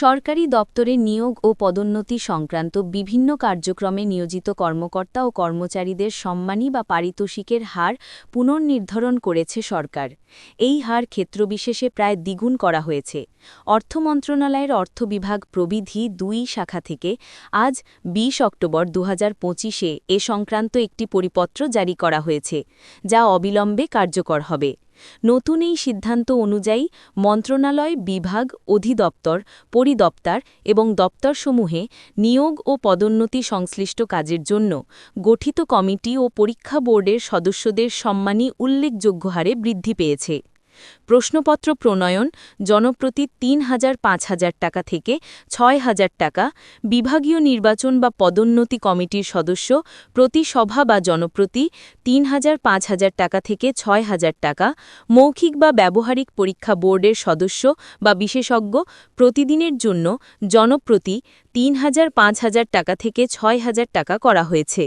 সরকারি দপ্তরে নিয়োগ ও পদোন্নতি সংক্রান্ত বিভিন্ন কার্যক্রমে নিয়োজিত কর্মকর্তা ও কর্মচারীদের সম্মানী বা পারিতোষিকের হার পুনর্নির্ধারণ করেছে সরকার। এই হার ক্ষেত্রবিশেষে প্রায় দ্বিগুণ করা হয়েছে। অর্থ মন্ত্রণালয়ের অর্থ বিভাগ প্রবিধি দুই শাখা থেকে আজ ২০ অক্টোবর দু পঁচিশে এ সংক্রান্ত একটি পরিপত্র জারি করা হয়েছে, যা অবিলম্বে কার্যকর হবে। নতুন এই সিদ্ধান্ত অনুযায়ী মন্ত্রণালয়, বিভাগ, অধিদপ্তর, পরিদপ্তর এবং দপ্তরসমূহে নিয়োগ ও পদোন্নতি সংশ্লিষ্ট কাজের জন্য গঠিত কমিটি ও পরীক্ষা বোর্ডের সদস্যদের সম্মানী উল্লেখযোগ্য হারে বৃদ্ধি পেয়েছে। প্রশ্নপত্র প্রণয়ন, জনপ্রতি তিন হাজার পাঁচ হাজার টাকা থেকে ছয় হাজার টাকা, বিভাগীয় নির্বাচন বা পদোন্নতি কমিটির সদস্য, প্রতি সভা বা জনপ্রতি তিন হাজার পাঁচ হাজার টাকা থেকে ছয় হাজার টাকা, মৌখিক বা ব্যবহারিক পরীক্ষা বোর্ডের সদস্য বা বিশেষজ্ঞ, প্রতিদিনের জন্য জনপ্রতি তিন হাজার পাঁচ হাজার টাকা থেকে ছয় হাজার টাকা করা হয়েছে।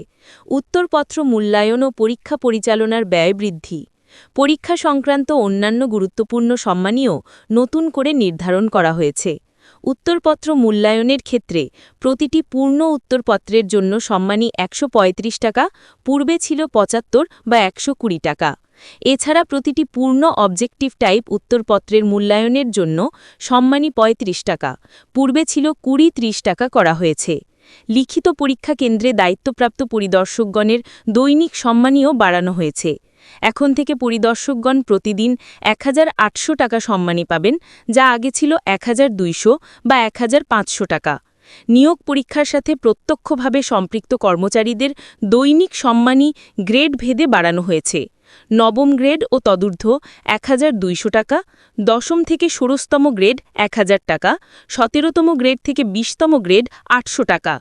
উত্তরপত্র মূল্যায়ন ও পরীক্ষা পরিচালনার ব্যয় বৃদ্ধি। পরীক্ষা সংক্রান্ত অন্যান্য গুরুত্বপূর্ণ সম্মানীয় নতুন করে নির্ধারণ করা হয়েছে। উত্তরপত্র মূল্যায়নের ক্ষেত্রে প্রতিটি পূর্ণ উত্তরপত্রের জন্য সম্মানী একশো পঁয়ত্রিশ টাকা, পূর্বে ছিল পঁচাত্তর বা একশো কুড়ি টাকা। এছাড়া প্রতিটি পূর্ণ অবজেক্টিভ টাইপ উত্তরপত্রের মূল্যায়নের জন্য সম্মানী ৩৫ টাকা, পূর্বে ছিল কুড়ি ত্রিশ টাকা করা হয়েছে। লিখিত পরীক্ষা কেন্দ্রে দায়িত্বপ্রাপ্ত পরিদর্শকগণের দৈনিক সম্মানীয় বাড়ানো হয়েছে। এখন থেকে পরিদর্শকগণ প্রতিদিন এক হাজার আটশো টাকা সম্মানী পাবেন, যা আগে ছিল এক হাজার দুইশো বা এক হাজার পাঁচশো টাকা। নিয়োগ পরীক্ষার সাথে প্রত্যক্ষভাবে সম্পৃক্ত কর্মচারীদের দৈনিক সম্মানী গ্রেড ভেদে বাড়ানো হয়েছে। নবম গ্রেড ও তদূর্ধ্ব এক টাকা, দশম থেকে ষোড়শতম গ্রেড এক হাজার টাকা, সতেরোতম গ্রেড থেকে বিশতম গ্রেড আটশো টাকা।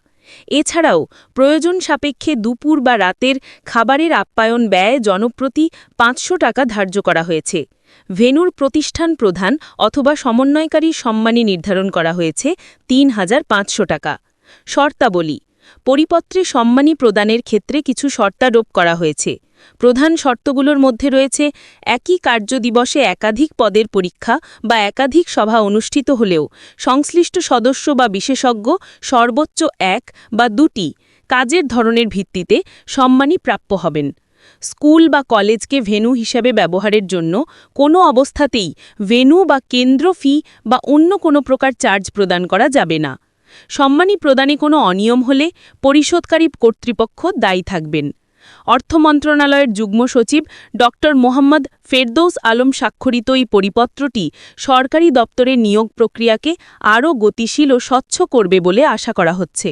এছাড়াও প্রয়োজন সাপেক্ষে দুপুর বা রাতের খাবারের আপ্যায়ন ব্যয় জনপ্রতি পাঁচশো টাকা ধার্য করা হয়েছে। ভেনুর প্রতিষ্ঠান প্রধান অথবা সমন্বয়কারী সম্মানী নির্ধারণ করা হয়েছে তিন হাজার পাঁচশো টাকা। শর্তাবলী, পরিপত্রে সম্মানী প্রদানের ক্ষেত্রে কিছু শর্তারোপ করা হয়েছে। প্রধান শর্তগুলোর মধ্যে রয়েছে, একই কার্য দিবসে একাধিক পদের পরীক্ষা বা একাধিক সভা অনুষ্ঠিত হলেও সংশ্লিষ্ট সদস্য বা বিশেষজ্ঞ সর্বোচ্চ এক বা দুটি কাজের ধরনের ভিত্তিতে সম্মানী প্রাপ্য হবেন। স্কুল বা কলেজকে ভেনু হিসাবে ব্যবহারের জন্য কোনো অবস্থাতেই ভেনু বা কেন্দ্র ফি বা অন্য কোনো প্রকার চার্জ প্রদান করা যাবে না। সম্মানী প্রদানে কোনো অনিয়ম হলে পরিশোধকারী কর্তৃপক্ষ দায়ী থাকবেন। অর্থ মন্ত্রণালয়ের যুগ্ম সচিব ড মোহাম্মদ ফেরদৌস আলম স্বাক্ষরিত এই পরিপত্রটি সরকারি দপ্তরের নিয়োগ প্রক্রিয়াকে আরও গতিশীল ও স্বচ্ছ করবে বলে আশা করা হচ্ছে।